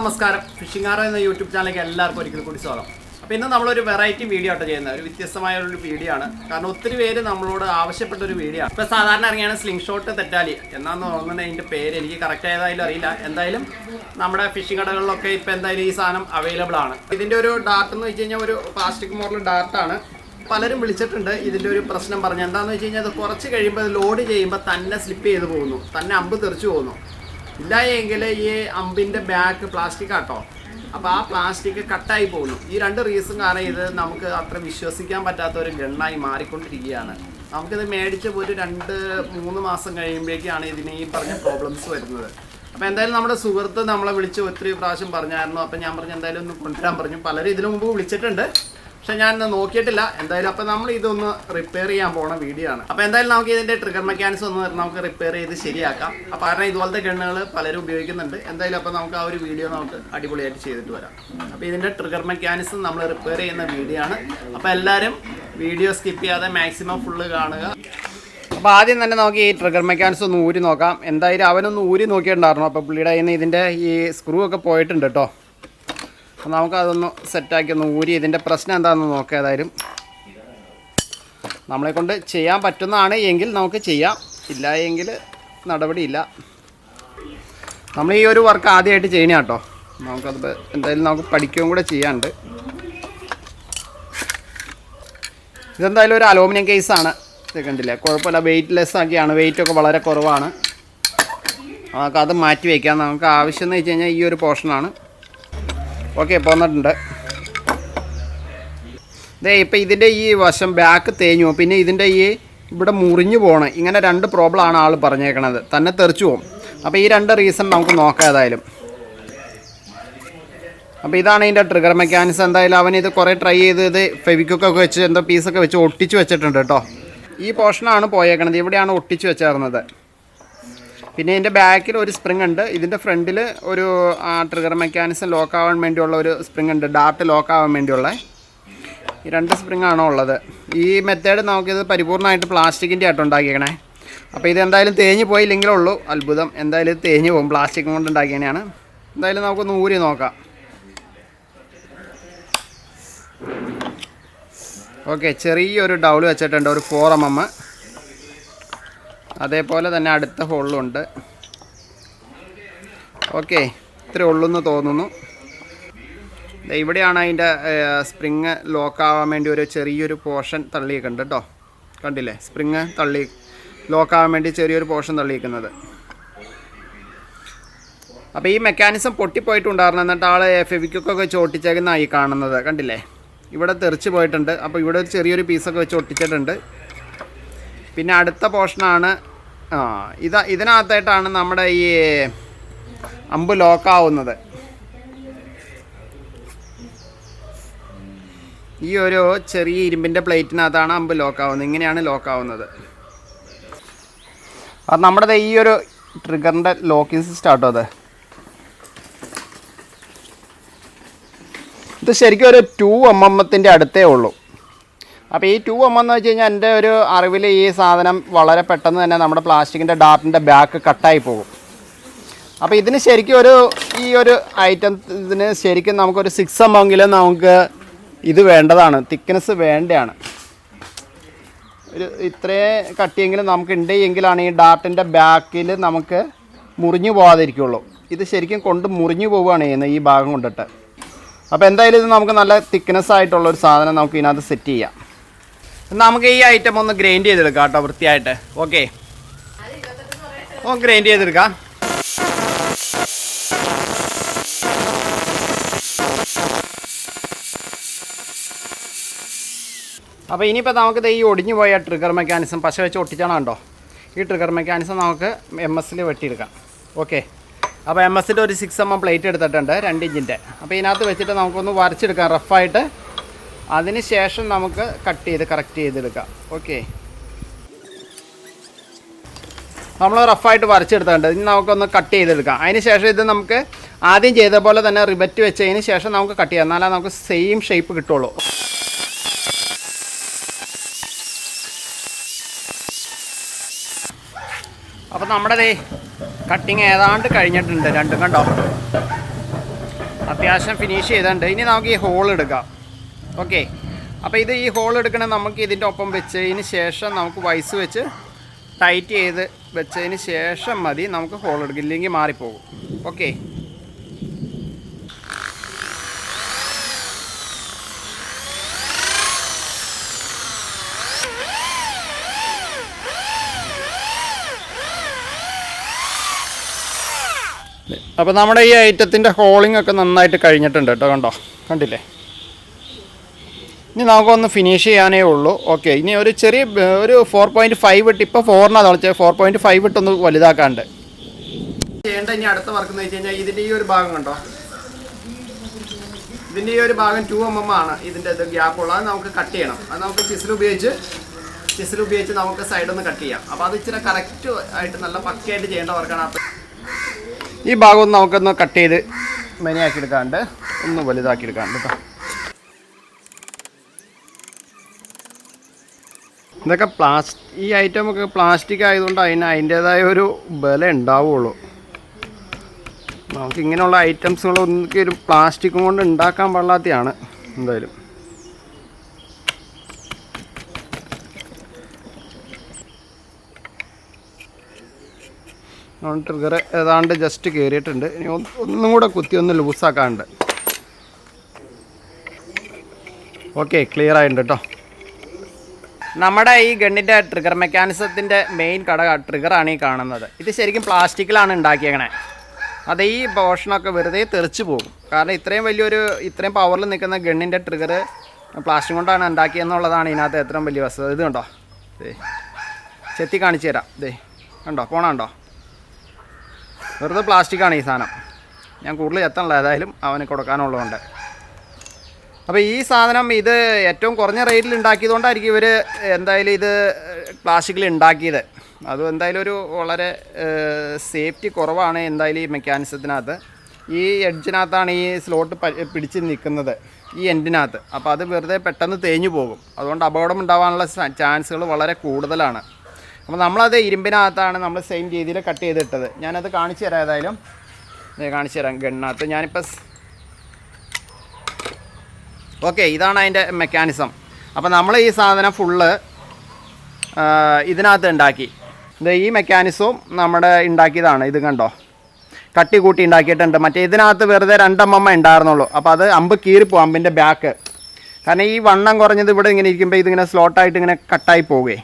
നമസ്കാരം. ഫിഷിംഗ് എന്ന യൂട്യൂബ് ചാനലിലേക്ക് എല്ലാവർക്കും ഒരിക്കൽ കൂടി സ്വാഗതം. അപ്പോൾ ഇന്ന് നമ്മളൊരു വെറൈറ്റി വീഡിയോ ആട്ടോ ചെയ്യുന്നത്. ഒരു വ്യത്യസ്തമായ ഒരു വീഡിയോ ആണ്. കാരണം ഒത്തിരി പേര് നമ്മളോട് ആവശ്യപ്പെട്ട ഒരു വീഡിയോ ആണ്. ഇപ്പോൾ സാധാരണ ഇറങ്ങിയാണ് സ്ലിംഗ് ഷോട്ട് തെറ്റാലി. എന്നാന്ന് തോന്നുന്നത് അതിന്റെ പേര് എനിക്ക് കറക്റ്റ് ആയതായാലും അറിയില്ല. എന്തായാലും നമ്മുടെ ഫിഷിംഗ് കടകളിലൊക്കെ ഇപ്പോൾ എന്തായാലും ഈ സാധനം അവൈലബിൾ ആണ്. ഇതിന്റെ ഒരു ഡാർട്ട് എന്ന് വെച്ച് കഴിഞ്ഞാൽ ഒരു പ്ലാസ്റ്റിക് മോഡൽ ഡാർട്ടാണ് പലരും വിളിച്ചിട്ടുണ്ട് ഇതിന്റെ ഒരു പ്രശ്നം പറഞ്ഞു. എന്താണെന്ന് വെച്ച് കഴിഞ്ഞാൽ അത് കുറച്ച് കഴിയുമ്പോൾ ലോഡ് ചെയ്യുമ്പോൾ തന്നെ സ്ലിപ്പ് ചെയ്ത് പോകുന്നു. തന്നെ അമ്പ് തെറിച്ചു പോകുന്നു. ഇല്ല എങ്കിൽ ഈ അമ്പിന്റെ ബാക്ക് പ്ലാസ്റ്റിക് ആട്ടോ. അപ്പോൾ ആ പ്ലാസ്റ്റിക് കട്ടായി പോകുന്നു. ഈ രണ്ട് റീസൺ കാരണം ഇത് നമുക്ക് അത്ര വിശ്വസിക്കാൻ പറ്റാത്ത ഒരു ഗണ്ണായി മാറിക്കൊണ്ടിരിക്കുകയാണ്. നമുക്കിത് മേടിച്ച് ഒരു രണ്ട് മൂന്ന് മാസം കഴിയുമ്പോഴേക്കാണ് ഇതിന് ഈ പറഞ്ഞ പ്രോബ്ലംസ് വരുന്നത്. അപ്പോൾ എന്തായാലും നമ്മുടെ സുഹൃത്ത് നമ്മളെ വിളിച്ച് ഒത്തിരി പ്രാവശ്യം പറഞ്ഞായിരുന്നു. അപ്പോൾ ഞാൻ പറഞ്ഞു എന്തായാലും ഒന്ന് കൊണ്ടുവരാൻ പറഞ്ഞു. പലരും ഇതിനു മുമ്പ് വിളിച്ചിട്ടുണ്ട്. പക്ഷെ ഞാൻ ഇന്ന് നോക്കിയിട്ടില്ല. എന്തായാലും അപ്പം നമ്മൾ ഇതൊന്ന് റിപ്പയർ ചെയ്യാൻ പോണ വീഡിയോ ആണ്. അപ്പോൾ എന്തായാലും നമുക്ക് ഇതിന്റെ ട്രിഗർ മെക്കാനിസം ഒന്ന് നമുക്ക് റിപ്പയർ ചെയ്ത് ശരിയാക്കാം. അപ്പോൾ കാരണം ഇതുപോലത്തെ ഗണ്ണുകൾ പലരും ഉപയോഗിക്കുന്നുണ്ട്. എന്തായാലും അപ്പോൾ നമുക്ക് ആ ഒരു വീഡിയോ നമുക്ക് അടിപൊളിയായിട്ട് ചെയ്തിട്ട് വരാം. അപ്പോൾ ഇതിന്റെ ട്രിഗർ മെക്കാനിസം നമ്മൾ റിപ്പയർ ചെയ്യുന്ന വീഡിയോ ആണ്. അപ്പോൾ എല്ലാവരും വീഡിയോ സ്കിപ്പ് ചെയ്യാതെ മാക്സിമം ഫുള്ള് കാണുക. അപ്പോൾ ആദ്യം തന്നെ നമുക്ക് ഈ ട്രിഗർ മെക്കാനിസം ഒന്ന് ഊരി നോക്കാം. എന്തായാലും അവനൊന്ന് ഊരി നോക്കിയിട്ടുണ്ടായിരുന്നു. അപ്പോൾ പുള്ളിയുടെ കയ്യിൽ ഇതിന്റെ ഈ സ്ക്രൂ ഒക്കെ പോയിട്ടുണ്ട് കേട്ടോ. നമുക്കതൊന്ന് സെറ്റാക്കി ഒന്ന് ഊരി ഇതിന്റെ പ്രശ്നം എന്താണെന്ന് നോക്കാം ഏതായാലും. നമ്മളെ കൊണ്ട് ചെയ്യാൻ പറ്റുന്നതാണ് എങ്കിൽ നമുക്ക് ചെയ്യാം. ഇല്ല എങ്കിൽ നടപടിയില്ല നമ്മൾ ഈ ഒരു വർക്ക് ആദ്യമായിട്ട് ചെയ്യണ കേട്ടോ. നമുക്കത് എന്തായാലും നമുക്ക് പഠിക്കുകയും കൂടെ ചെയ്യാണ്ട് ഇതെന്തായാലും ഒരു അലൂമിനിയം കേസാണ് ഇത് കണ്ടില്ലേ? കുഴപ്പമില്ല. വെയിറ്റ് ലെസ് വെയിറ്റൊക്കെ വളരെ കുറവാണ്. നമുക്ക് അത് മാറ്റി വയ്ക്കാം നമുക്ക് ആവശ്യം എന്ന് വെച്ച് കഴിഞ്ഞാൽ ഈ ഒരു പോർഷനാണ് ഓക്കെ പോന്നിട്ടുണ്ട് ദേ ഇപ്പം ഇതിന്റെ ഈ വശം ബാക്ക് തേഞ്ഞു പിന്നെ ഇതിന്റെ ഈ ഇവിടെ മുറിഞ്ഞു പോകണം ഇങ്ങനെ രണ്ട് പ്രോബ്ലം ആണ് ആൾ പറഞ്ഞേക്കണത്. തന്നെ തെറിച്ചു പോകും അപ്പോൾ ഈ രണ്ട് റീസൺ നമുക്ക് നോക്കാം ഏതായാലും. അപ്പോൾ ഇതാണ് ഇതിന്റെ ട്രിഗർ മെക്കാനിസം എന്തായാലും അവൻ ഇത് കുറേ ട്രൈ ചെയ്ത് ഇത് ഫെവിക്കൊക്കെ വെച്ച് എന്തോ പീസൊക്കെ വെച്ച് ഒട്ടിച്ച് വെച്ചിട്ടുണ്ട് കേട്ടോ. ഈ പോർഷനാണ് പോയേക്കണത്. ഇവിടെയാണ് ഒട്ടിച്ച് വെച്ചേർന്നത്. പിന്നെ ഇതിന്റെ ബാക്കിൽ ഒരു സ്പ്രിങ് ഉണ്ട്. ഇതിന്റെ ഫ്രണ്ടിൽ ഒരു ട്രിഗർ മെക്കാനിസം ലോക്ക് ആവാൻ വേണ്ടിയുള്ള ഒരു സ്പ്രിങ് ഉണ്ട്. ഡാർട്ട് ലോക്ക് ആവാൻ വേണ്ടിയുള്ള. ഈ രണ്ട് സ്പ്രിങ് ആണോ ഉള്ളത്. ഈ മെത്തേഡ് നമുക്കിത് പരിപൂർണമായിട്ട് പ്ലാസ്റ്റിക്കിന്റെ ആയിട്ട് ഉണ്ടാക്കിയേക്കണേ. അപ്പോൾ ഇത് എന്തായാലും തേഞ്ഞ് പോയില്ലെങ്കിലേ ഉള്ളൂ. അത്ഭുതം. എന്തായാലും ഇത് തേഞ്ഞ് പോകും. പ്ലാസ്റ്റിക് കൊണ്ട് ഉണ്ടാക്കിയതാണ് എന്തായാലും നമുക്കൊന്ന് ഊരി നോക്കാം. ഓക്കെ ചെറിയൊരു ഡൗൾ വെച്ചിട്ടുണ്ട്. ഒരു ഫോർ എം എം അതേപോലെ തന്നെ അടുത്ത ഹോളിലുണ്ട് ഓക്കെ ഇത്രേ ഉള്ളൂന്ന് തോന്നുന്നു. ഇവിടെയാണ് അതിന്റെ സ്പ്രിങ് ലോക്കാവാൻ വേണ്ടി ഒരു ചെറിയൊരു പോർഷൻ തള്ളിയിട്ടുണ്ട് കേട്ടോ. കണ്ടില്ലേ? സ്പ്രിങ് തള്ളി ലോക്കാവാൻ വേണ്ടി ചെറിയൊരു പോർഷൻ തള്ളിയിരിക്കുന്നത് അപ്പോൾ ഈ മെക്കാനിസം പൊട്ടിപ്പോയിട്ടുണ്ടായിരുന്നു. എന്നിട്ട് ആൾ ഫെവിക്കൊക്കെ വെച്ച് കാണുന്നത്. കണ്ടില്ലേ? ഇവിടെ തെറിച്ച് പോയിട്ടുണ്ട്. അപ്പോൾ ഇവിടെ ഒരു ചെറിയൊരു പീസൊക്കെ വെച്ച് ഒട്ടിച്ചിട്ടുണ്ട്. പിന്നെ അടുത്ത പോർഷനാണ് ആ ഇത് ഇതിനകത്തായിട്ടാണ് നമ്മുടെ ഈ അമ്പ് ലോക്കാവുന്നത് ഈ ഒരു ചെറിയ ഇരുമ്പിന്റെ പ്ലേറ്റിനകത്താണ് അമ്പ് ലോക്കാവുന്നത് ഇങ്ങനെയാണ് ലോക്കാവുന്നത് അത് നമ്മുടെ ഈ ഒരു ട്രിഗറിന്റെ ലോക്കിങ് സിസ്റ്റം ആട്ടോ അത്. ഇത് ശരിക്കും ഒരു ടു എം എമ്മത്തിന്റെ അടുത്തേ ഉള്ളൂ. അപ്പോൾ ഈ ടു എം എന്ന് വെച്ച് കഴിഞ്ഞാൽ എന്റെ ഒരു അറിവിൽ ഈ സാധനം വളരെ പെട്ടെന്ന് തന്നെ നമ്മുടെ പ്ലാസ്റ്റിക്കിന്റെ ഡാപ്പിന്റെ ബാക്ക് കട്ടായി പോകും. അപ്പോൾ ഇതിന് ശരിക്കും ഒരു ഈ ഒരു ഐറ്റം ഇതിന് ശരിക്കും നമുക്കൊരു സിക്സ് എം എങ്കിലും നമുക്ക് ഇത് വേണ്ടതാണ് തിക്നെസ് വേണ്ടതാണ് ഒരു ഇത്രേ കട്ടിയെങ്കിലും നമുക്ക് ഉണ്ട് എങ്കിലാണ് ഈ ഡാർട്ടിന്റെ ബാക്കിൽ നമുക്ക് മുറിഞ്ഞു പോകാതിരിക്കുള്ളൂ ഇത് ശരിക്കും കൊണ്ട് മുറിഞ്ഞു പോവുകയാണ് ചെയ്യുന്നത് ഈ ഭാഗം കൊണ്ടിട്ട്. അപ്പോൾ എന്തായാലും ഇത് നമുക്ക് നല്ല തിക്നെസ് ആയിട്ടുള്ള ഒരു സാധനം നമുക്ക് ഇതിനകത്ത് സെറ്റ് ചെയ്യാം. നമുക്ക് ഈ ഐറ്റം ഒന്ന് ഗ്രൈൻഡ് ചെയ്തെടുക്കാം കേട്ടോ വൃത്തിയായിട്ട്. ഓക്കെ ഓ ഗ്രൈൻഡ് ചെയ്തെടുക്കാം. അപ്പോൾ ഇനിയിപ്പോൾ നമുക്കിത് ഈ ഒടിഞ്ഞു പോയ ട്രിഗർ മെക്കാനിസം പശ വെച്ച് ഒട്ടിച്ചാണ് കണ്ടോ? ഈ ട്രിഗർ മെക്കാനിസം നമുക്ക് എം എസ്സിൽ വെട്ടിയെടുക്കാം. ഓക്കെ അപ്പോൾ എം എസിന്റെ ഒരു സിക്സ് എം എം പ്ലേറ്റ് എടുത്തിട്ടുണ്ട് രണ്ട് ഇഞ്ചിന്റെ അപ്പോൾ ഇതിനകത്ത് വെച്ചിട്ട് നമുക്കൊന്ന് വരച്ചെടുക്കാം റഫായിട്ട് അതിന് ശേഷം നമുക്ക് കട്ട് ചെയ്ത് കറക്റ്റ് ചെയ്തെടുക്കാം. ഓക്കെ നമ്മൾ റഫായിട്ട് വരച്ചെടുത്തിട്ടുണ്ട്. ഇനി നമുക്കൊന്ന് കട്ട് ചെയ്തെടുക്കാം. അതിന് ശേഷം ഇത് നമുക്ക് ആദ്യം ചെയ്ത പോലെ തന്നെ റിബറ്റ് വെച്ചതിന് ശേഷം നമുക്ക് കട്ട് ചെയ്യാം. എന്നാലേ നമുക്ക് സെയിം ഷേപ്പ് കിട്ടുള്ളൂ. അപ്പോൾ നമ്മുടെ ദേ കട്ടിങ് ഏതാണ്ട് കഴിഞ്ഞിട്ടുണ്ട്. രണ്ടും കണ്ടോ? അത്യാവശ്യം ഫിനിഷ് ചെയ്തിട്ടുണ്ട്. ഇനി നമുക്ക് ഈ ഹോൾ എടുക്കാം. ഓക്കെ. അപ്പോൾ ഇത് ഈ ഹോൾ എടുക്കണേ നമുക്ക് ഇതിന്റെ ഒപ്പം വെച്ചതിന് ശേഷം നമുക്ക് വൈസ് വെച്ച് ടൈറ്റ് ചെയ്ത് വെച്ചതിന് ശേഷം മതി നമുക്ക് ഹോൾ എടുക്കും. ഇല്ലെങ്കിൽ മാറിപ്പോകും. ഓക്കെ. അപ്പോൾ നമ്മുടെ ഈ ഐറ്റത്തിന്റെ ഹോളിംഗ് ഒക്കെ നന്നായിട്ട് കഴിഞ്ഞിട്ടുണ്ട് കേട്ടോ കണ്ടോ? കണ്ടില്ലേ? ഇനി നമുക്കൊന്ന് ഫിനിഷ് ചെയ്യാനേ ഉള്ളൂ. ഓക്കെ ഇനി ഒരു ചെറിയ ഒരു ഫോർ പോയിന്റ് ഫൈവ് ഇട്ട് ഇപ്പോൾ ഫോറിനാണ് തളിച്ചത് ഫോർ പോയിന്റ് ഫൈവ് ഇട്ടൊന്ന് വലുതാക്കാണ്ട്. ചെയ്യേണ്ട ഇനി അടുത്ത വർക്ക് എന്ന് വെച്ച് കഴിഞ്ഞാൽ ഇതിന്റെ ഈ ഒരു ഭാഗം കണ്ടോ? ഇതിന്റെ ഈ ഒരു ഭാഗം ടു എം എം ആണ്. ഇതിന്റെ ഇത് ഗ്യാപ്പുള്ള അത് നമുക്ക് കട്ട് ചെയ്യണം. അത് നമുക്ക് ചിസിൽ ഉപയോഗിച്ച് ചിസിൽ ഉപയോഗിച്ച് നമുക്ക് സൈഡിൽ നിന്ന് കട്ട് ചെയ്യാം. അപ്പോൾ അത് ഇച്ചിരി കറക്റ്റ് ആയിട്ട് നല്ല പക്കയായിട്ട് ചെയ്യേണ്ട വർക്കാണ് അപ്പോൾ ഈ ഭാഗം ഒന്ന് നമുക്കൊന്ന് കട്ട് ചെയ്ത് മെനിയാക്കി എടുക്കാണ്ട് ഒന്ന് വലുതാക്കി എടുക്കാണ്ട് കേട്ടോ ഇതൊക്കെ പ്ലാസ്റ്റ് ഈ ഐറ്റം ഒക്കെ പ്ലാസ്റ്റിക് ആയതുകൊണ്ട് അതിന് അതിന്റേതായ ഒരു ബല ഉണ്ടാവുള്ളൂ. നമുക്ക് ഇങ്ങനെയുള്ള ഒന്നിക്ക് ഒരു പ്ലാസ്റ്റിക്കും കൊണ്ട് ഉണ്ടാക്കാൻ പാടില്ലാത്തതാണ് എന്തായാലും. ട്രിഗർ ഏതാണ്ട് ജസ്റ്റ് കയറിയിട്ടുണ്ട് ഇനി ഒന്നും കൂടെ കുത്തി ഒന്ന് ലൂസാക്കാണ്ട് ഓക്കെ ക്ലിയർ ആയിട്ടുണ്ട് കേട്ടോ നമ്മുടെ ഈ ഗണ്ണിന്റെ ട്രിഗർ മെക്കാനിസത്തിന്റെ മെയിൻ കട ട്രിഗറാണ് ഈ കാണുന്നത്. ഇത് ശരിക്കും പ്ലാസ്റ്റിക്കിലാണ് ഉണ്ടാക്കിയേക്കണേ. അത് ഈ പോർഷനൊക്കെ വെറുതെ തെറിച്ച് പോകും. കാരണം ഇത്രയും വലിയൊരു ഇത്രയും പവറിൽ നിൽക്കുന്ന ഗണ്ണിന്റെ ട്രിഗർ പ്ലാസ്റ്റിക് കൊണ്ടാണ് ഉണ്ടാക്കിയെന്നുള്ളതാണ് ഇതിനകത്ത് എത്രയും വലിയ വസ്തുത. ഇത് കണ്ടോ? ദേ. ചെത്തി കാണിച്ചു തരാം. ദേ. കണ്ടോ? പോണുണ്ടോ വെറുതെ പ്ലാസ്റ്റിക്കാണ് ഈ സാധനം. ഞാൻ കൂടുതൽ എത്തണല്ലോ. ഏതായാലും അവന് കൊടുക്കാനുള്ളതുകൊണ്ട് അപ്പോൾ ഈ സാധനം ഇത് ഏറ്റവും കുറഞ്ഞ റേറ്റിൽ ഉണ്ടാക്കിയതുകൊണ്ടായിരിക്കും ഇവർ എന്തായാലും ഇത് പ്ലാസ്റ്റിക്കിൽ ഉണ്ടാക്കിയത്. അതും എന്തായാലും ഒരു വളരെ സേഫ്റ്റി കുറവാണ് എന്തായാലും ഈ മെക്കാനിസത്തിനകത്ത് ഈ എഡ്ജിനകത്താണ് ഈ സ്ലോട്ട് പിടിച്ച് നിൽക്കുന്നത് ഈ എൻഡിനകത്ത് അപ്പോൾ അത് വെറുതെ പെട്ടെന്ന് തേഞ്ഞു പോകും. അതുകൊണ്ട് അപകടം ഉണ്ടാകാനുള്ള ചാൻസുകൾ വളരെ കൂടുതലാണ്. അപ്പോൾ നമ്മളത് ഇരുമ്പിനകത്താണ് നമ്മൾ സെയിം രീതിയിൽ കട്ട് ചെയ്തിട്ടത്. ഞാനത് കാണിച്ചു തരാം ഏതായാലും. കാണിച്ചു തരാം ഗണ്ണിനകത്ത് ഞാനിപ്പോൾ ഓക്കെ ഇതാണ് അതിന്റെ മെക്കാനിസം അപ്പോൾ നമ്മൾ ഈ സാധനം ഫുള്ള് ഇതിനകത്ത് ഉണ്ടാക്കി. ഈ മെക്കാനിസവും നമ്മുടെ ഉണ്ടാക്കിയതാണ്. ഇത് കണ്ടോ? കട്ടി കൂട്ടി ഉണ്ടാക്കിയിട്ടുണ്ട്. മറ്റേ ഇതിനകത്ത് വെറുതെ രണ്ടമ്മമ്മ ഉണ്ടായിരുന്നുള്ളൂ. അപ്പോൾ അത് അമ്പ് കീറിപ്പോവും അമ്പിന്റെ ബാക്ക് കാരണം ഈ വണ്ണം കുറഞ്ഞത് ഇവിടെ ഇങ്ങനെ ഇരിക്കുമ്പോൾ ഇതിങ്ങനെ സ്ലോട്ടായിട്ട് ഇങ്ങനെ കട്ടായി പോവുകയെ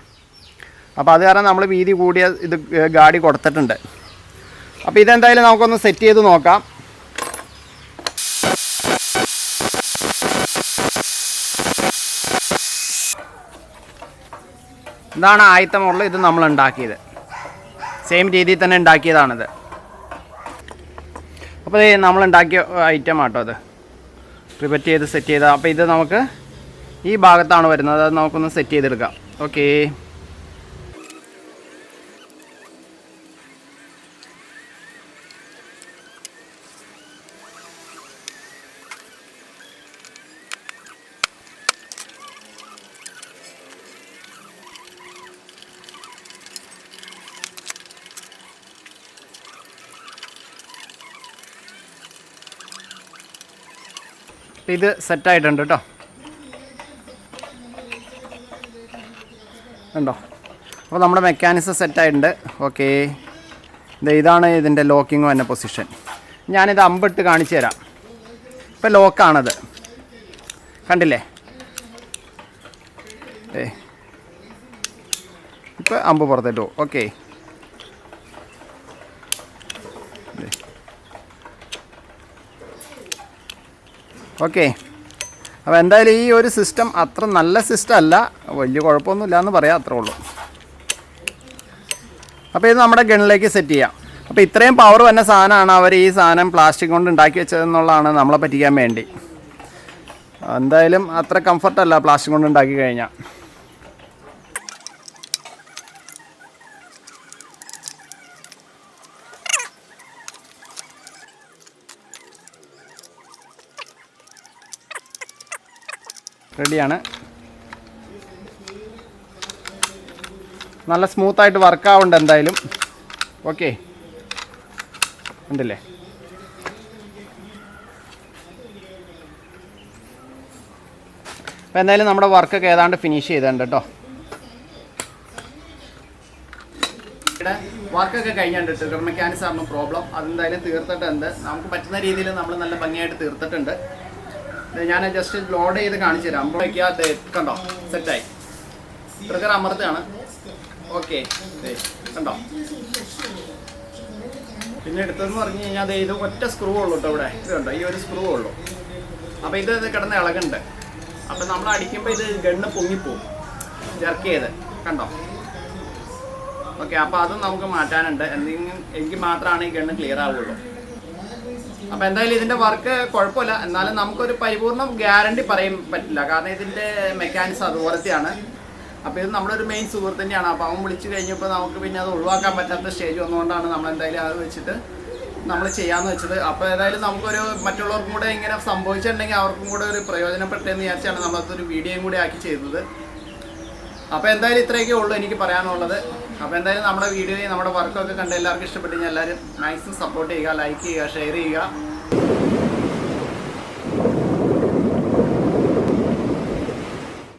അപ്പോൾ അത് കാരണം നമ്മൾ വീതി കൂടിയ ഇത് ഗാഡി കൊടുത്തിട്ടുണ്ട്. അപ്പോൾ ഇതെന്തായാലും നമുക്കൊന്ന് സെറ്റ് ചെയ്ത് നോക്കാം. ഇതാണ് ആദ്യത്തെ ഇത് നമ്മൾ ഉണ്ടാക്കിയത്. സെയിം രീതിയിൽ തന്നെ ഉണ്ടാക്കിയതാണിത്. അപ്പോൾ ഇത് നമ്മൾ ഉണ്ടാക്കിയ ഐറ്റം ആട്ടോ അത് പ്രിപ്പറ്റ് ചെയ്ത് സെറ്റ് ചെയ്ത അപ്പോൾ ഇത് നമുക്ക് ഈ ഭാഗത്താണ് വരുന്നത്. അത് നമുക്കൊന്ന് സെറ്റ് ചെയ്തെടുക്കാം. ഓക്കേ ഇത് സെറ്റായിട്ടുണ്ട് കേട്ടോ. ഉണ്ടോ അപ്പോൾ നമ്മുടെ മെക്കാനിസം സെറ്റായിട്ടുണ്ട്. ഓക്കെ. ഇത് ഇതാണ് ഇതിന്റെ ലോക്കിങ് വന്ന പൊസിഷൻ. ഞാനിത് അമ്പിട്ട് കാണിച്ചു തരാം. ഇപ്പം ലോക്കാണത്. കണ്ടില്ലേ? ഏ ഇപ്പം അമ്പ് പുറത്തിട്ടു ഓക്കെ. ഓക്കെ. അപ്പോൾ എന്തായാലും ഈ ഒരു സിസ്റ്റം അത്ര നല്ല സിസ്റ്റം അല്ല. വലിയ കുഴപ്പമൊന്നുമില്ല എന്ന് പറയാം അത്രേ ഉള്ളൂ. അപ്പോൾ ഇത് നമ്മുടെ ഗണ്ണിലേക്ക് സെറ്റ് ചെയ്യാം. അപ്പോൾ ഇത്രയും പവർ വന്ന സാധനമാണ് അവർ ഈ സാധനം പ്ലാസ്റ്റിക് കൊണ്ട് ഉണ്ടാക്കി വെച്ചതെന്നുള്ളതാണ് നമ്മളെ പറ്റിക്കാൻ വേണ്ടി. എന്തായാലും അത്ര കംഫർട്ടല്ല പ്ലാസ്റ്റിക് കൊണ്ട് ഉണ്ടാക്കി കഴിഞ്ഞാൽ. റെഡിയാണ്. നല്ല സ്മൂത്തായിട്ട് വർക്കാവുന്നുണ്ട് എന്തായാലും. ഓക്കെ. ഉണ്ടല്ലേ അപ്പോൾ എന്തായാലും നമ്മുടെ വർക്കൊക്കെ ഏതാണ്ട് ഫിനിഷ് ചെയ്തിട്ടുണ്ട് കേട്ടോ. വർക്കൊക്കെ കഴിഞ്ഞിട്ട് ഷുഗർ മെക്കാനിക്സ് ആയിരുന്നു പ്രോബ്ലം അതെന്തായാലും തീർത്തിട്ടുണ്ട്. നമുക്ക് പറ്റുന്ന രീതിയിൽ നമ്മൾ നല്ല ഭംഗിയായിട്ട് തീർത്തിട്ടുണ്ട്. ഞാൻ ജസ്റ്റ് ലോഡ് ചെയ്ത് കാണിച്ചു തരാം. അമ്പോഴേക്കാ കണ്ടോ? സെറ്റായി ട്രിഗർ അമർത്താണ് ഓക്കെ കണ്ടോ? പിന്നെ എടുത്തതെന്ന് പറഞ്ഞു കഴിഞ്ഞാൽ അത് ഇത് ഒറ്റ സ്ക്രൂ ഉള്ളൂ കേട്ടോ ഇവിടെ. ഇത് കണ്ടോ? ഈ ഒരു സ്ക്രൂ ഉള്ളൂ. അപ്പോൾ ഇത് ഇത് കിടന്ന് ഇളകുണ്ട് അപ്പോൾ നമ്മൾ അടിക്കുമ്പോൾ ഇത് ഗണ്ണ് പൊങ്ങിപ്പോവും. ജർക്ക് ചെയ്ത്. കണ്ടോ? ഓക്കെ അപ്പോൾ അതും നമുക്ക് മാറ്റാനുണ്ട്. എന്തെങ്കിലും എങ്കിൽ മാത്രമാണ് ഈ ഗണ്ണ് ക്ലിയർ ആവുള്ളൂ. അപ്പോൾ എന്തായാലും ഇതിന്റെ വർക്ക് കുഴപ്പമില്ല. എന്നാലും നമുക്കൊരു പരിപൂർണ ഗ്യാരണ്ടി പറയാൻ പറ്റില്ല. കാരണം ഇതിന്റെ മെക്കാനിക്സ് അതുപോലത്തെയാണ്. അപ്പോൾ ഇത് നമ്മുടെ ഒരു മെയിൻ സുഹൃത്ത് തന്നെയാണ്. അപ്പോൾ അവൻ വിളിച്ചു കഴിഞ്ഞപ്പോൾ നമുക്ക് പിന്നെ അത് ഒഴിവാക്കാൻ പറ്റാത്ത സ്റ്റേജ് വന്നുകൊണ്ടാണ് നമ്മൾ എന്തായാലും അത് വെച്ചിട്ട് നമ്മൾ ചെയ്യാന്ന് വെച്ചത്. അപ്പോൾ ഏതായാലും നമുക്കൊരു മറ്റുള്ളവർക്കും കൂടെ ഇങ്ങനെ സംഭവിച്ചിട്ടുണ്ടെങ്കിൽ അവർക്കും കൂടെ ഒരു പ്രയോജനപ്പെട്ടെന്ന് വിചാരിച്ചാണ് നമ്മളതൊരു വീഡിയോയും കൂടി ആക്കി ചെയ്തത്. അപ്പോൾ എന്തായാലും ഇത്രയൊക്കെ ഉള്ളൂ എനിക്ക് പറയാനുള്ളത്. അപ്പോൾ എന്തായാലും നമ്മുടെ വീഡിയോയും നമ്മുടെ വർക്കൊക്കെ കണ്ട് എല്ലാവർക്കും ഇഷ്ടപ്പെട്ടു കഴിഞ്ഞാൽ എല്ലാവരും മാക്സിമം സപ്പോർട്ട് ചെയ്യുക ലൈക്ക് ചെയ്യുക ഷെയർ ചെയ്യുക.